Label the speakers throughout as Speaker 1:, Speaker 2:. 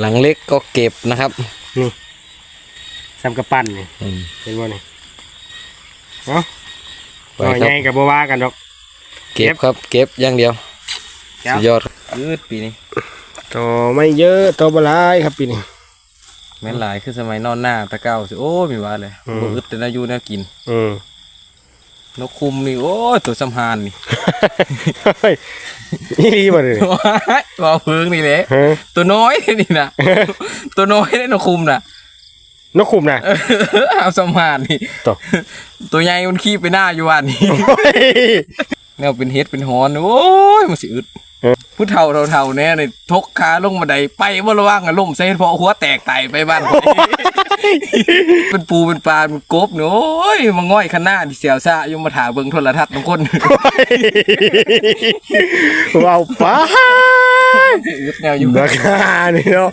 Speaker 1: หลังเล็กก็เก็บนะครับ
Speaker 2: นี่ซ้ำกระปั้นนี่
Speaker 1: อืม
Speaker 2: เห็นบ่นี่เนาะ
Speaker 1: ไป
Speaker 2: หน่อย
Speaker 1: ครั
Speaker 2: ใหญ่
Speaker 1: บ
Speaker 2: กับบ่ว่ากันดอก
Speaker 1: เก็บครับ เก็บอย่างเดียว
Speaker 2: ครับ
Speaker 1: สุดยอดยืดปีนี้
Speaker 2: ต่อไม่เยอะต่อบ่หลายครับปีนี้
Speaker 1: แม่นหลายคือสมัยนอนหน้าตะเก้าสิโอ้ยมีว่าเลย
Speaker 2: อืม
Speaker 1: บ่อึดแต่นาอยูแนวกิน
Speaker 2: อืม
Speaker 1: นกคุมนี่โอ้ยตัวสำหานนี่
Speaker 2: เฮ้ยนี่ดีบ่เลย
Speaker 1: ว่าเพิงนี่แหละ
Speaker 2: ฮะ
Speaker 1: ตัวน้อยนี่นะตัวน้อยได้นกคุมน่ะ
Speaker 2: นกขุมน่ะ
Speaker 1: เอาสำหานนี่
Speaker 2: ต่อ
Speaker 1: ตัวใหญ่มันขี้ไปหน้าอยู่วันนี้
Speaker 2: โอ้ย
Speaker 1: แนวเป็นเฮ็ดเป็นหอนโอ้ยมันสิอึด
Speaker 2: เออ
Speaker 1: ผู้เฒ่าเฒ่าๆแน่เลยทกขาลงบันไดไปบ่ระวังอะล่มใส่เพราะหัวแตกไตไปบ้านเป็นปูเป็นปลาเป็นกบเนอะโอ้ยมาง่อยขางหนาดเสียวซ่าอยู่มาถาเบิ่งโทรทัศน์บางคน
Speaker 2: ว้าวป้า
Speaker 1: อึดแนวอยู่
Speaker 2: ราคานี่เนาะ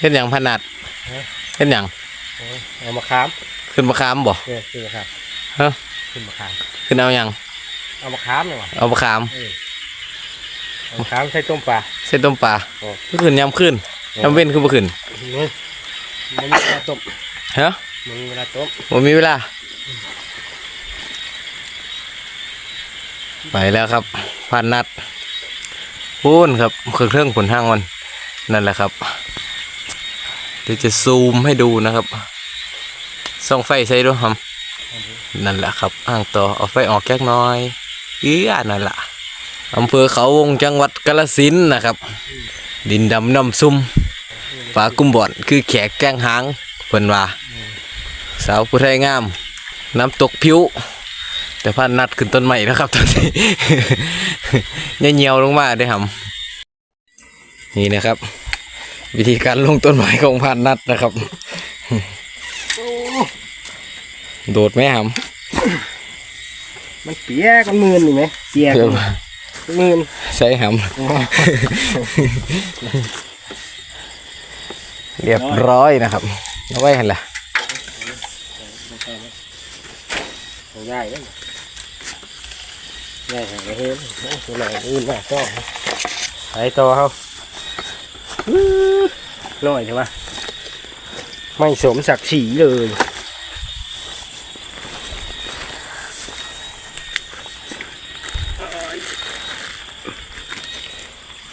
Speaker 1: เฮ็ดหยังพนัดเฮ็ดหยัง
Speaker 2: เอามาค้าม
Speaker 1: ขึ้นมาค้ามบ่
Speaker 2: เนี่ยขึ้นมาค้าม
Speaker 1: ฮะ
Speaker 2: ขึ้นมาค้าม
Speaker 1: ขึ้นเอาหยัง
Speaker 2: เอามาค้ามเลยวะ
Speaker 1: เอามาค้าม
Speaker 2: เอามาค้ามใส่ต้มปลา
Speaker 1: เส้นต้มปลา
Speaker 2: โอ้
Speaker 1: ก็ขึ้นยามขึ้นยามเว้นคือบ่ขึ้น
Speaker 2: นี่มันมีเวลาต้ม
Speaker 1: ฮะ
Speaker 2: มันมีเวลาต้ม
Speaker 1: บ่มีเวลา ไปแล้วครับพันนัดพูนครับเครื่องเครื่องผลทางมันนั่นแหละครับ เดี๋ยวจะซูมให้ดูนะครับส่องไฟใส่ด้วยครับ นั่นแหละครับ อ่างต่อเอาไฟออกแก๊กน้อยเอื้อนั่นแหละอำเภอเขาวงจังหวัดกาฬสินนะครับ ดินดำน้ำซุ่มปลากุ้มบ่อนคือแขกแกงหางเพิ่นว่าสาวผู้ไทยงาม น้ำตกผิว แต่พันนัดขึ้นต้นใหม่แล้วครับตอนนี้เนี่ยเงียวลงมาได้ครับนี่นะครับ วิธีการลงต้นไม้ของพันนัดนะครับ โดดไหมครับ
Speaker 2: มันเปียกมันมืนนี่ไหมเปียก
Speaker 1: เพื่อ
Speaker 2: มืน
Speaker 1: ใช้หำเรียบร้อยนะครับเอาไว้หันละ
Speaker 2: เอาใหญ่เลยใหญ่แห่งเฮ็ดตัวไหนอื่นมาต่อไปต่อเขา ลอยใช่ปะไม่สมศักดิ์ศรีเลย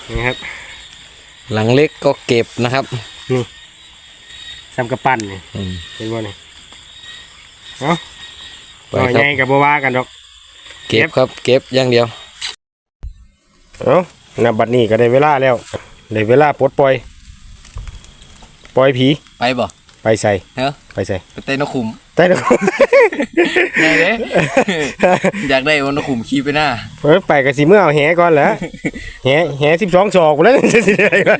Speaker 2: นี่ครับ
Speaker 1: หลังเล็กก็เก็บนะครับ
Speaker 2: ซ้ำกระปั้นนี่
Speaker 1: อืม
Speaker 2: เห็นบ่นี่เนาะ
Speaker 1: ไป
Speaker 2: หน่อย
Speaker 1: ค
Speaker 2: ให
Speaker 1: รับ
Speaker 2: ญ่กับบ่ว่ากันดอก
Speaker 1: เก็บครับ เก็บอย่างเดียว
Speaker 2: เอ้านับบัดนี้ก็ได้เวลาแล้ว ได้เวลาปลดปล่อย ปล่อยผี
Speaker 1: ไปบ่
Speaker 2: ไปใส่
Speaker 1: เนาะ
Speaker 2: ไปใส่
Speaker 1: ไปเต้นนกขุม
Speaker 2: แต่เดี๋ยว
Speaker 1: ไงเด้อยากได้วันนกขุมขี่ไปหน้า
Speaker 2: เพิ่นไปกับสิเมื่อเอาแหก่อนแหล้วแหแหสิบสองศอกพุ่นแล้วจะสิได้ก่อน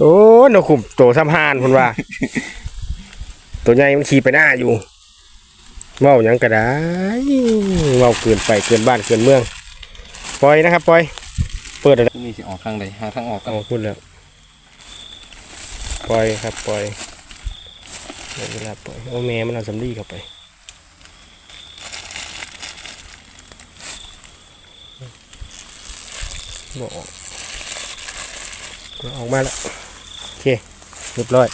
Speaker 2: โอ้นกขุมโตซ้ำหานพุ่นว่า ตัวใหญ่มันขี่ไปหน้าอยู่เว้าหยังก็ได้เว้าเกินไปเกินบ้านเกินเมือง ปล่อยนะครับ ปล่อย เปิดอะไร
Speaker 1: นี่สิออกทางใดหาทางออกกัน
Speaker 2: เอาพูดแล้ว ปล่อยครับปล่อยได้เวลาปล่อยโอ้แม่มันเอาสำลีเข้าไปบอกออกออกมาแล้วโอเคเรียบร้อย